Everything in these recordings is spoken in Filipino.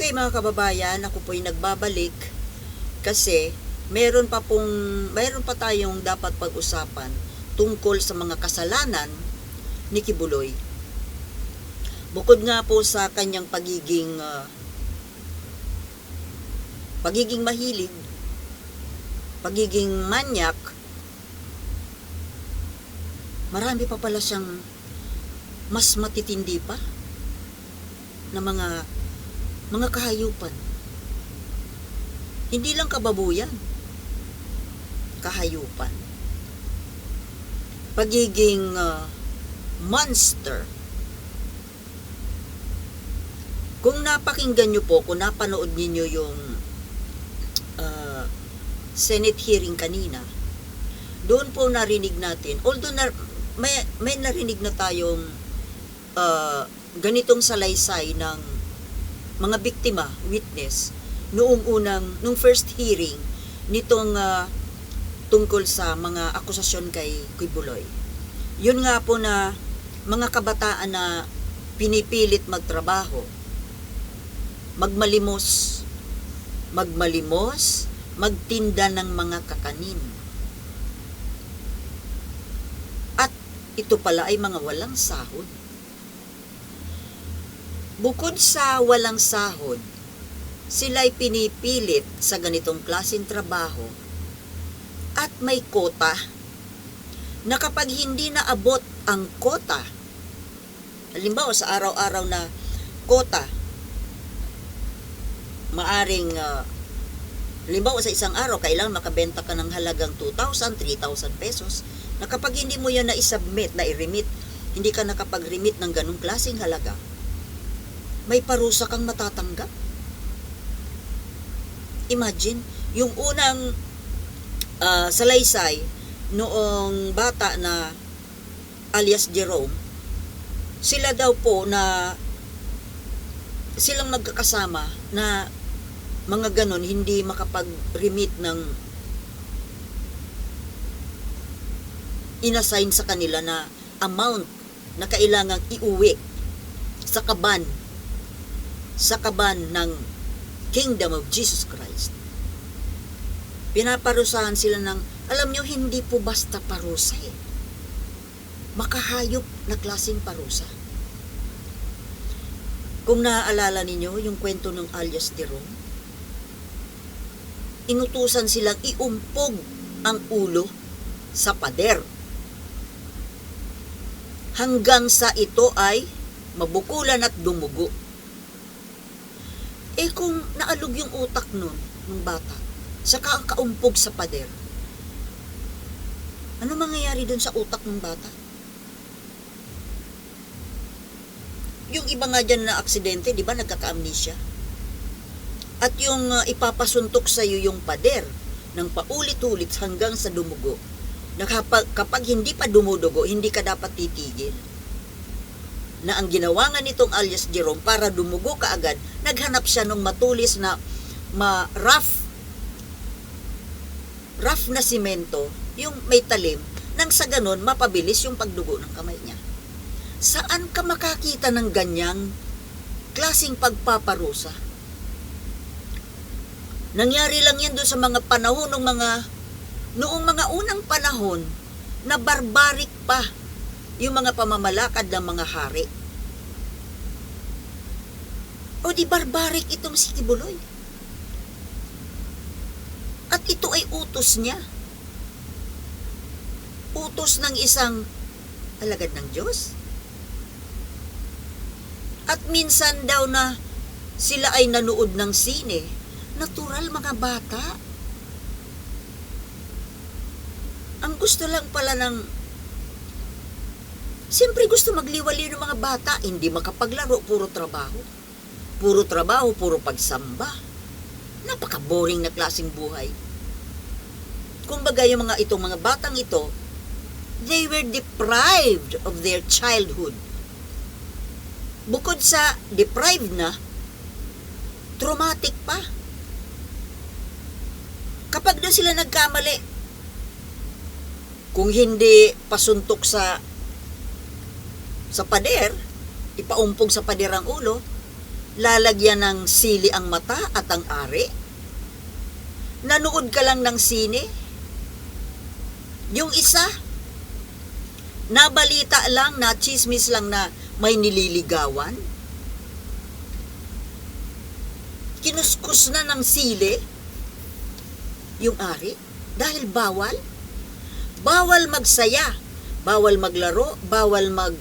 Okay mga kababayan, ako po'y nagbabalik kasi meron pa pong meron pa tayong dapat pag-usapan tungkol sa mga kasalanan ni Kibuloy. Bukod nga po sa kanyang pagiging ah, pagiging mahilig, pagiging manyak, marami pa pala siyang mas matitindi pa na mga mga kahayupan. Hindi lang kababuyan, kahayupan. Pagiging ah, monster. Kung napakinggan nyo po, kung napanood ninyo yung ah, Senate hearing kanina, doon po narinig natin, although na, may, may narinig na tayong ah, ganitong salaysay ng mga biktima, witness, noong unang, nung first hearing nitong ah, tungkol sa mga akusasyon kay Kuy Buloy. Yun nga po na mga kabataan na pinipilit magtrabaho, magmalimos, magmalimos, magtinda ng mga kakanin. At ito pala ay mga walang sahod. Bukod sa walang sahod, sila'y pinipilit sa ganitong klaseng trabaho at may kota. Na kapag hindi naabot ang kota, halimbawa sa araw-araw na kota, maaring, uh, halimbawa sa isang araw, kailangan makabenta ka ng halagang 2,000, 3,000 pesos, na kapag hindi mo yan na-submit, na-remit, hindi ka nakapag-remit ng ganong klaseng halaga, may parusa kang matatanggap. Imagine, yung unang ah, salaysay noong bata na alias Jerome, sila daw po na silang magkakasama na mga ganon hindi makapag-remit ng inassign sa kanila na amount na kailangang iuwi sa kaban sa kaban ng Kingdom of Jesus Christ. Pinaparusahan sila ng, alam nyo, hindi po basta parusa eh. Makahayop na klaseng parusa. Kung naaalala ninyo yung kwento ng alias Jerome, inutusan silang iumpog ang ulo sa pader. Hanggang sa ito ay mabukulan at dumugo. Eh kung naalog yung utak nun, ng bata, saka ang kaumpog sa pader, ano mangyayari dun sa utak ng bata? Yung iba nga dyan na aksidente, di ba, nagkaka-amnesia? At yung uh, ipapasuntok sa iyo yung pader ng paulit-ulit hanggang sa dumugo. Na kapag, kapag hindi pa dumudugo, hindi ka dapat titigil na ang ginawa nga nitong alias Jerome para dumugo kaagad, naghanap siya ng matulis na ma rough rough na simento, yung may talim, nang sa ganon mapabilis yung pagdugo ng kamay niya. Saan ka makakita ng ganyang klasing pagpaparusa? Nangyari lang yan doon sa mga panahon ng mga noong mga unang panahon na barbaric pa yung mga pamamalakad ng mga hari. O di barbaric itong si Kibuloy. At ito ay utos niya. Utos ng isang alagad ng Diyos. At minsan daw na sila ay nanood ng sine. Natural mga bata. Ang gusto lang pala ng Siyempre gusto magliwali ng mga bata, hindi makapaglaro, puro trabaho. Puro trabaho, puro pagsamba. Napaka-boring na klaseng buhay. Kumbaga yung mga itong mga batang ito, they were deprived of their childhood. Bukod sa deprived na, traumatic pa. Kapag doon sila nagkamali, kung hindi pasuntok sa sa pader, ipaumpog sa pader ang ulo, lalagyan ng sili ang mata at ang ari? Nanood ka lang ng sine? Yung isa, nabalita lang, na chismis lang na may nililigawan? Kinuskus na ng sili yung ari dahil bawal? Bawal magsaya, bawal maglaro, bawal mag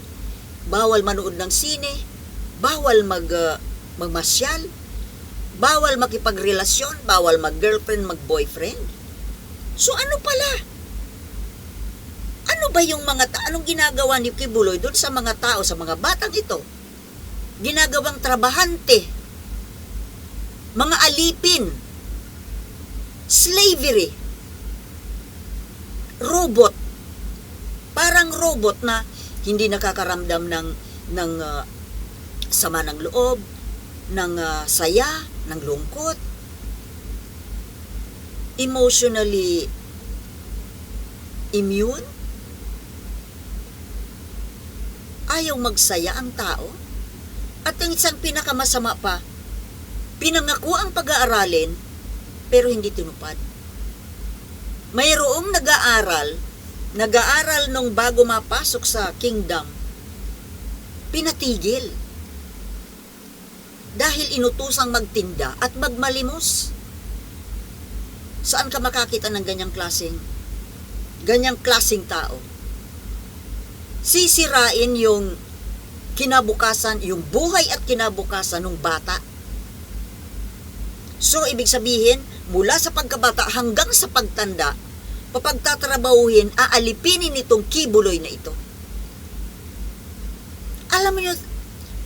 bawal manood ng sine, bawal mag uh, magmasyal, bawal makipagrelasyon, bawal mag-girlfriend, mag-boyfriend. So ano pala? Ano ba yung mga ta- anong ginagawa ni Kibuloy doon sa mga tao, sa mga batang ito? Ginagawang trabahante, mga alipin, slavery, robot, parang robot na hindi nakakaramdam ng ng ah, sama ng loob, ng ah, saya, ng lungkot. Emotionally immune. Ayaw magsaya ang tao. At ang isang pinakamasama pa, pinangako ang pag-aaralin pero hindi tinupad. Mayroong nag-aaral, nag-aaral nung bago mapasok sa kingdom, pinatigil. Dahil inutusang magtinda at magmalimos. Saan ka makakita ng ganyang klaseng, ganyang klaseng tao? Sisirain yung kinabukasan, yung buhay at kinabukasan ng bata. So, ibig sabihin, mula sa pagkabata hanggang sa pagtanda, papagtatrabahuhin, aalipinin itong kibuloy na ito. Alam mo nyo,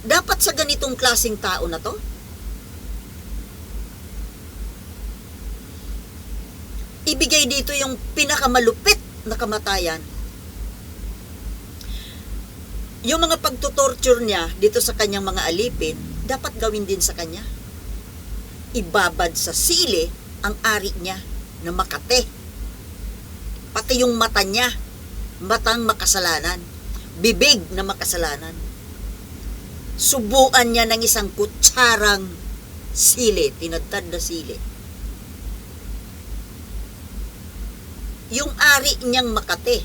dapat sa ganitong klasing tao na to, ibigay dito yung pinakamalupit na kamatayan. Yung mga pagtutorture niya dito sa kanyang mga alipin, dapat gawin din sa kanya. Ibabad sa sili ang ari niya na makate. Pati yung mata niya, matang makasalanan. Bibig na makasalanan. Subuan niya ng isang kutsarang sili, tinadtad na sili. Yung ari niyang makate.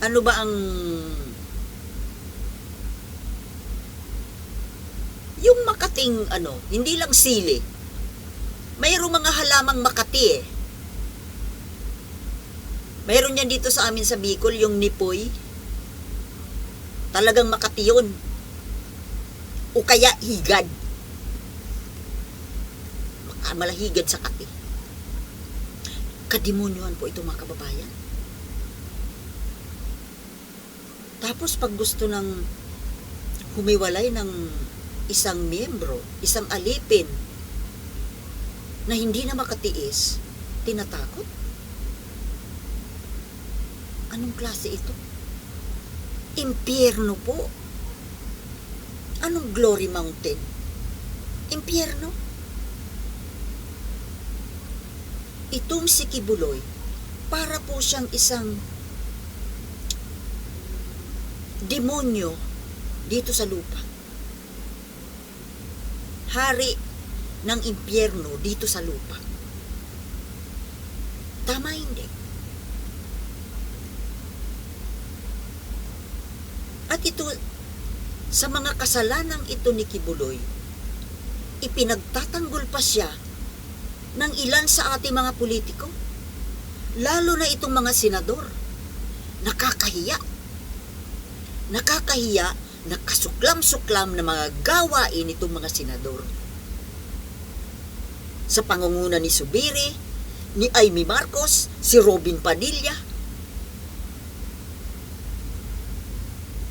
Ano ba ang yung makating ano, hindi lang sili. Mayroong mga halamang makati eh. Mayroon yan dito sa amin sa Bicol, yung nipoy. Talagang makati yun. O kaya higad. Malaghigad sa kati. Kadimonyohan po ito mga kababayan. Tapos pag gusto ng humiwalay ng isang miyembro, isang alipin, na hindi na makatiis, tinatakot? Anong klase ito? Impyerno po. Anong Glory Mountain? Impyerno? Itong si Kibuloy, para po siyang isang demonyo dito sa lupa. Hari ng impyerno dito sa lupa. Tama hindi. At ito, sa mga kasalanang ito ni Kibuloy, ipinagtatanggol pa siya ng ilan sa ating mga politiko. Lalo na itong mga senador. Nakakahiya. Nakakahiya na kasuklam-suklam na mga gawain itong mga senador. Sa pangunguna ni Subiri, ni Amy Marcos, si Robin Padilla.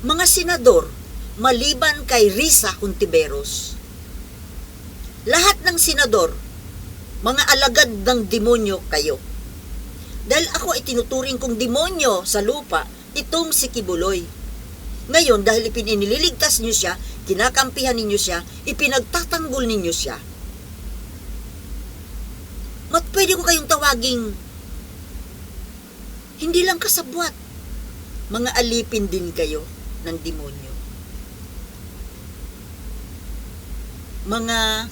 Mga senador, maliban kay Risa Hontiveros. Lahat ng senador, mga alagad ng demonyo kayo. Dahil ako ay tinuturing kong demonyo sa lupa, itong si Kibuloy. Ngayon, dahil ipinililigtas niyo siya, kinakampihan ninyo siya, ipinagtatanggol ninyo siya, Mat pwede ko kayong tawaging hindi lang kasabwat. Mga alipin din kayo ng demonyo. mga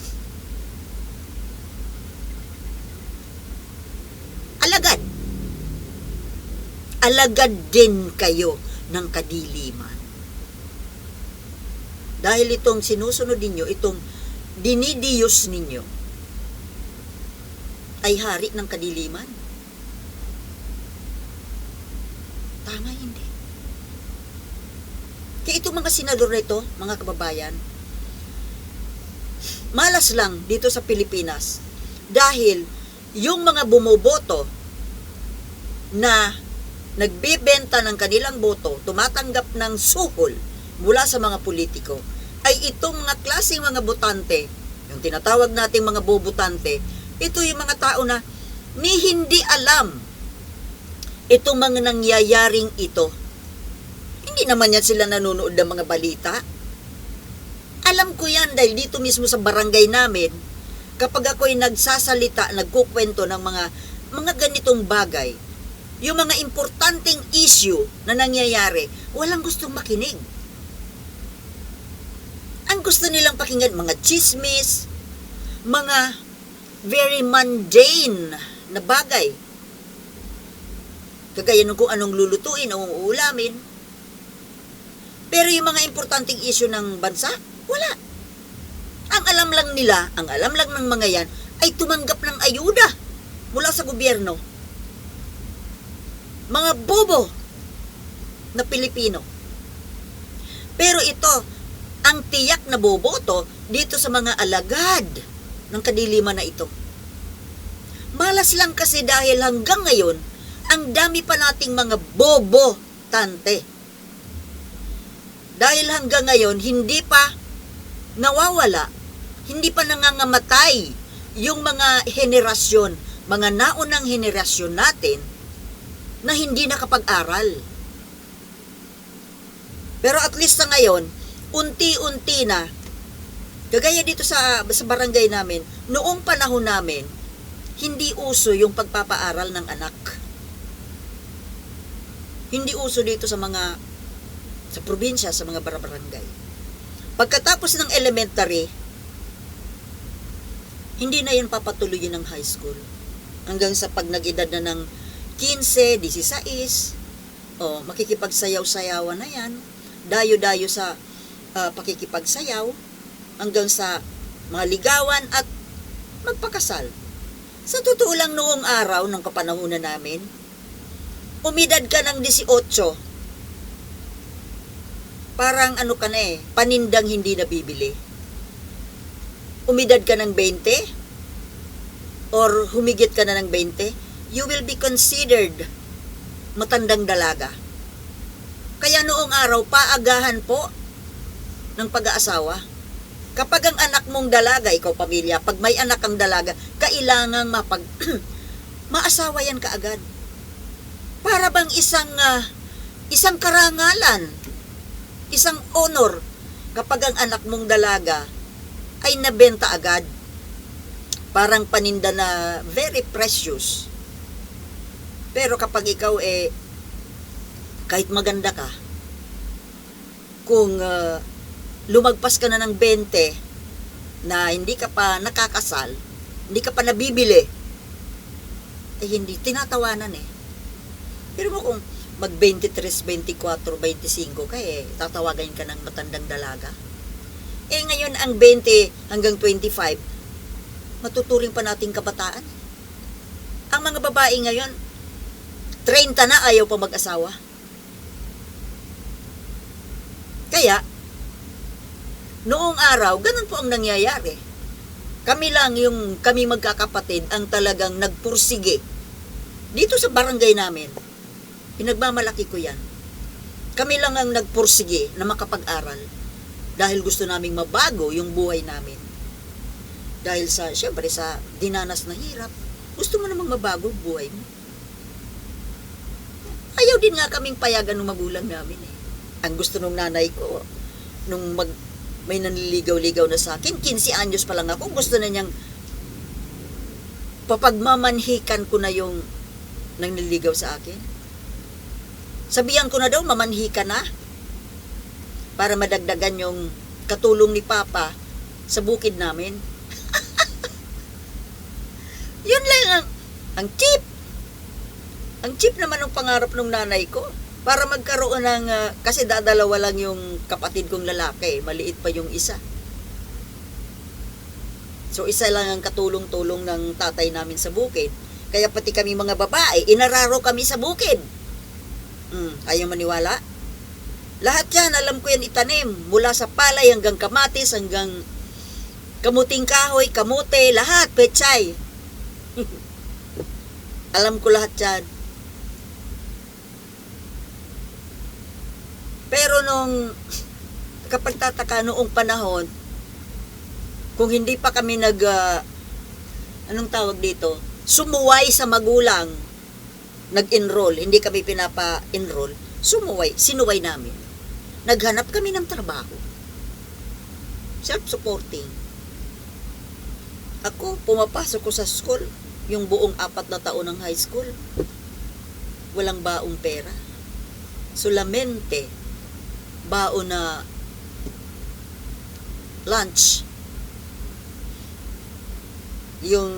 alagad. Alagad din kayo ng kadiliman. Dahil itong sinusunod ninyo, itong dinidiyos ninyo, ay hari ng kadiliman. Tama hindi. Kaya itong mga senador na ito, mga kababayan, malas lang dito sa Pilipinas dahil yung mga bumoboto na nagbebenta ng kanilang boto, tumatanggap ng suhol mula sa mga politiko, ay itong mga klaseng mga botante, yung tinatawag nating mga bobotante, ito yung mga tao na ni hindi alam itong mga nangyayaring ito. Hindi naman yan sila nanonood ng mga balita. Alam ko yan dahil dito mismo sa barangay namin, kapag ako'y nagsasalita, nagkukwento ng mga mga ganitong bagay, yung mga importanteng issue na nangyayari, walang gustong makinig. Ang gusto nilang pakinggan, mga chismis, mga very mundane na bagay. Kagaya nung kung anong lulutuin o uulamin. Pero yung mga importanteng issue ng bansa, wala. Ang alam lang nila, ang alam lang ng mga yan, ay tumanggap ng ayuda mula sa gobyerno. Mga bobo na Pilipino. Pero ito, ang tiyak na boboto dito sa mga alagad ng kadiliman na ito. Malas lang kasi dahil hanggang ngayon, ang dami pa nating mga bobo tante. Dahil hanggang ngayon, hindi pa nawawala, hindi pa nangangamatay yung mga henerasyon, mga naunang henerasyon natin na hindi nakapag-aral. Pero at least sa ngayon, unti-unti na, kagaya dito sa, sa barangay namin, noong panahon namin, hindi uso yung pagpapaaral ng anak. Hindi uso dito sa mga sa probinsya, sa mga barangay. Pagkatapos ng elementary, hindi na yan papatuloy ng high school. Hanggang sa pag nag-edad na ng 15, 16, oh, makikipagsayaw-sayawan na yan. Dayo-dayo sa ah, pakikipagsayaw hanggang sa mga ligawan at magpakasal. Sa totoo lang noong araw ng kapanahunan namin, umidad ka ng 18, parang ano ka na eh, panindang hindi nabibili. Umidad ka ng 20, or humigit ka na ng 20, you will be considered matandang dalaga. Kaya noong araw, paagahan po ng pag-aasawa. Kapag ang anak mong dalaga, ikaw pamilya, pag may anak kang dalaga, kailangang mapag maasawa yan kaagad. Para bang isang ah, isang karangalan, isang honor kapag ang anak mong dalaga ay nabenta agad. Parang paninda na very precious. Pero kapag ikaw eh kahit maganda ka, kung ah, lumagpas ka na ng 20 na hindi ka pa nakakasal, hindi ka pa nabibili, eh hindi, tinatawanan eh. Pero mo kung mag 23, 24, 25 ka eh, tatawagan ka ng matandang dalaga. Eh ngayon ang 20 hanggang 25, matuturing pa nating kabataan. Ang mga babae ngayon, 30 na ayaw pa mag-asawa. Kaya, noong araw, ganun po ang nangyayari. Kami lang yung kami magkakapatid ang talagang nagpursige. Dito sa barangay namin, pinagmamalaki ko yan. Kami lang ang nagpursige na makapag-aral dahil gusto naming mabago yung buhay namin. Dahil sa, syempre, sa dinanas na hirap, gusto mo namang mabago ang buhay mo. Ayaw din nga kaming payagan ng magulang namin eh. Ang gusto nung nanay ko, nung mag, may nanliligaw-ligaw na sa akin, 15 anyos pa lang ako, gusto na niyang papagmamanhikan ko na yung nanliligaw sa akin. Sabihan ko na daw, mamanhi ka na para madagdagan yung katulong ni Papa sa bukid namin. Yun lang ang, ang cheap. Ang cheap naman ng pangarap ng nanay ko. Para magkaroon ng, ah, kasi dadalawa lang yung kapatid kong lalaki, maliit pa yung isa. So isa lang ang katulong-tulong ng tatay namin sa bukid. Kaya pati kami mga babae, inararo kami sa bukid. Hmm, ayaw maniwala? Lahat yan, alam ko yan itanim. Mula sa palay hanggang kamatis, hanggang kamuting kahoy, kamote, lahat, pechay. alam ko lahat yan. Pero nung kapag tataka noong panahon, kung hindi pa kami nag, ah, anong tawag dito, sumuway sa magulang, nag-enroll, hindi kami pinapa-enroll, sumuway, sinuway namin. Naghanap kami ng trabaho. Self-supporting. Ako, pumapasok ko sa school, yung buong apat na taon ng high school. Walang baong pera. Solamente, baon na lunch. Yung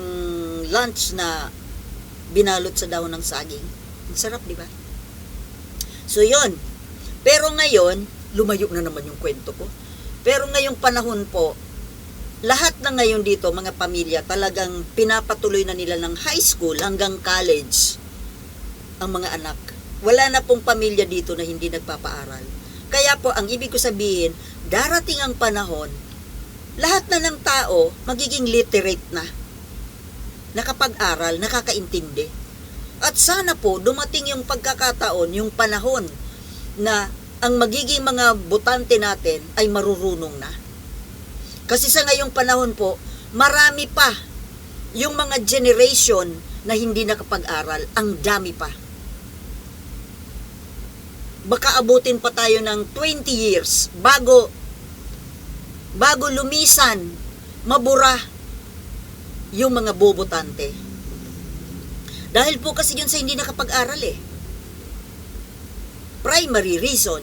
lunch na binalot sa daon ng saging. Ang sarap, di ba? So, yon. Pero ngayon, lumayo na naman yung kwento ko. Pero ngayong panahon po, lahat na ngayon dito, mga pamilya, talagang pinapatuloy na nila ng high school hanggang college ang mga anak. Wala na pong pamilya dito na hindi nagpapaaral. Kaya po, ang ibig ko sabihin, darating ang panahon, lahat na ng tao magiging literate na. Nakapag-aral, nakakaintindi. At sana po, dumating yung pagkakataon, yung panahon, na ang magiging mga butante natin ay marurunong na. Kasi sa ngayong panahon po, marami pa yung mga generation na hindi nakapag-aral. Ang dami pa. Baka abutin pa tayo ng 20 years bago bago lumisan, mabura yung mga bobotante. Dahil po kasi yun sa hindi nakapag-aral eh. Primary reason,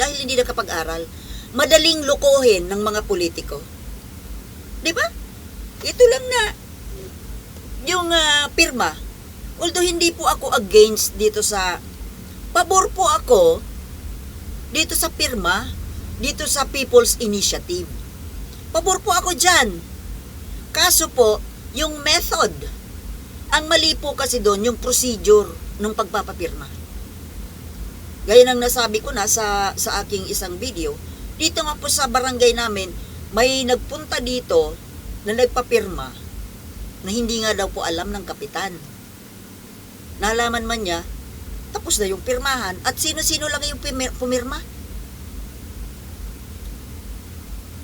dahil hindi nakapag-aral, madaling lokohin ng mga politiko. Di ba? Ito lang na yung ah, pirma. Although hindi po ako against dito sa pabor po ako dito sa pirma, dito sa People's Initiative. Pabor po ako dyan. Kaso po, yung method, ang mali po kasi doon, yung procedure ng pagpapapirma. Gaya ng nasabi ko na sa, sa aking isang video, dito nga po sa barangay namin, may nagpunta dito na nagpapirma na hindi nga daw po alam ng kapitan. Nalaman man niya, tapos na yung pirmahan at sino-sino lang yung pumir- pumirma.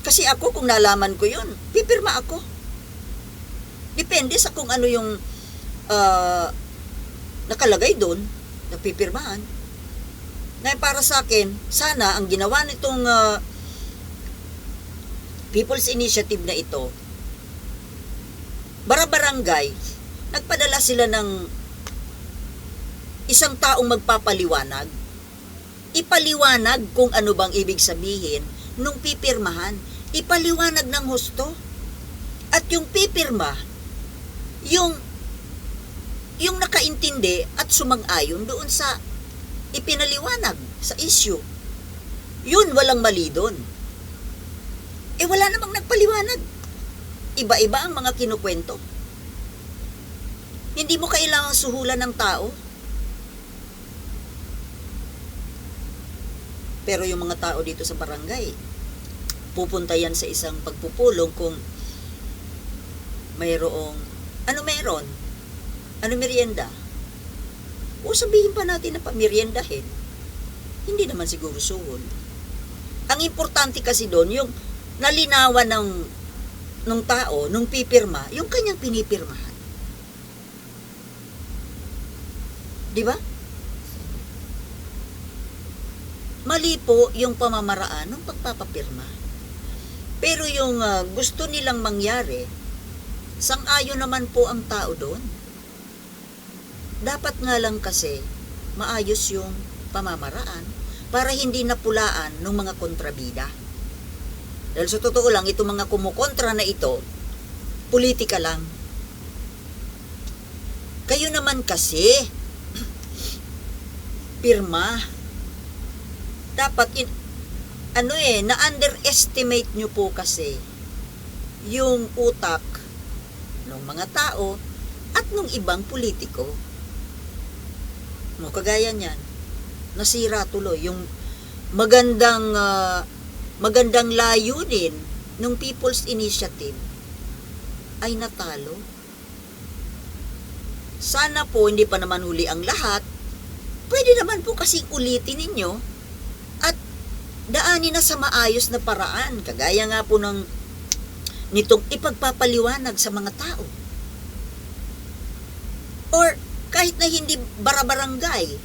Kasi ako, kung nalaman ko yun, pipirma ako. Depende sa kung ano yung ah, nakalagay doon, na pipirmahan. Na para sa akin, sana ang ginawa nitong ah, People's Initiative na ito, bara-barangay, nagpadala sila ng isang taong magpapaliwanag. Ipaliwanag kung ano bang ibig sabihin nung pipirmahan. Ipaliwanag ng husto. At yung pipirma, yung yung nakaintindi at sumang-ayon doon sa ipinaliwanag sa issue. Yun, walang mali doon. Eh, wala namang nagpaliwanag. Iba-iba ang mga kinukwento. Hindi mo kailangang suhulan ng tao. Pero yung mga tao dito sa barangay, pupunta yan sa isang pagpupulong kung mayroong, ano meron? Ano merienda? O sabihin pa natin na pameriendahin. Hindi naman siguro suhol. Ang importante kasi doon, yung nalinawan ng ng tao, nung pipirma, yung kanyang pinipirmahan. Di ba? Mali po yung pamamaraan ng pagpapapirma. Pero yung ah, gusto nilang mangyari, sang-ayon naman po ang tao doon. Dapat nga lang kasi maayos yung pamamaraan para hindi napulaan ng mga kontrabida. Dahil sa totoo lang, itong mga kumukontra na ito, politika lang. Kayo naman kasi, pirma. Dapat, in, ano eh, na-underestimate nyo po kasi yung utak ng mga tao at ng ibang politiko. No, kagaya niyan, nasira tuloy yung magandang ah, magandang layunin ng People's Initiative ay natalo. Sana po hindi pa naman huli ang lahat. Pwede naman po kasing ulitin ninyo daanin na sa maayos na paraan. Kagaya nga po ng nitong ipagpapaliwanag sa mga tao. Or kahit na hindi barabarangay,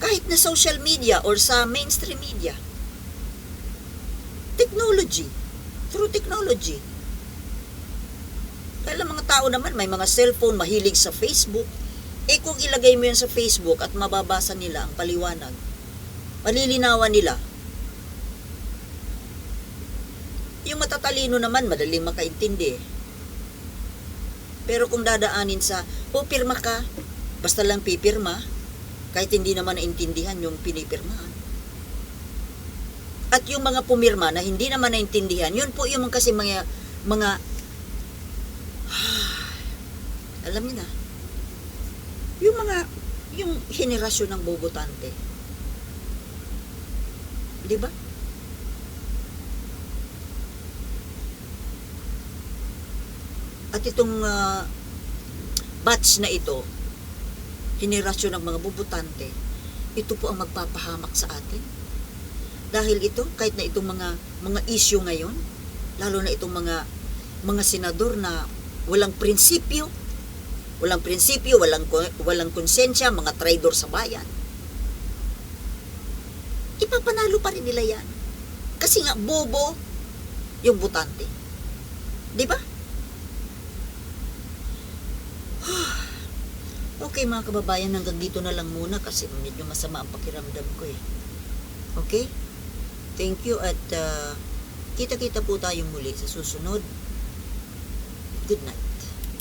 kahit na social media or sa mainstream media. Technology. Through technology. Kaya lang mga tao naman, may mga cellphone, mahilig sa Facebook. Eh kung ilagay mo yan sa Facebook at mababasa nila ang paliwanag, malilinawan nila. Yung matatalino naman, madaling makaintindi. Pero kung dadaanin sa, o pirma ka, basta lang pipirma, kahit hindi naman naintindihan yung pinipirmahan. At yung mga pumirma na hindi naman naintindihan, yun po yung kasi mga, mga, alam niyo na, yung mga, yung henerasyon ng bobotante. Di ba? At itong ah, batch na ito, henerasyon ng mga bubutante, ito po ang magpapahamak sa atin. Dahil ito, kahit na itong mga mga issue ngayon, lalo na itong mga mga senador na walang prinsipyo, walang prinsipyo, walang walang konsensya, mga traidor sa bayan. Ipapanalo pa rin nila yan. Kasi nga bobo yung butante. 'Di ba? Okay mga kababayan, hanggang dito na lang muna kasi medyo masama ang pakiramdam ko eh. Okay? Thank you at uh, kita-kita po tayong muli sa susunod. Good night.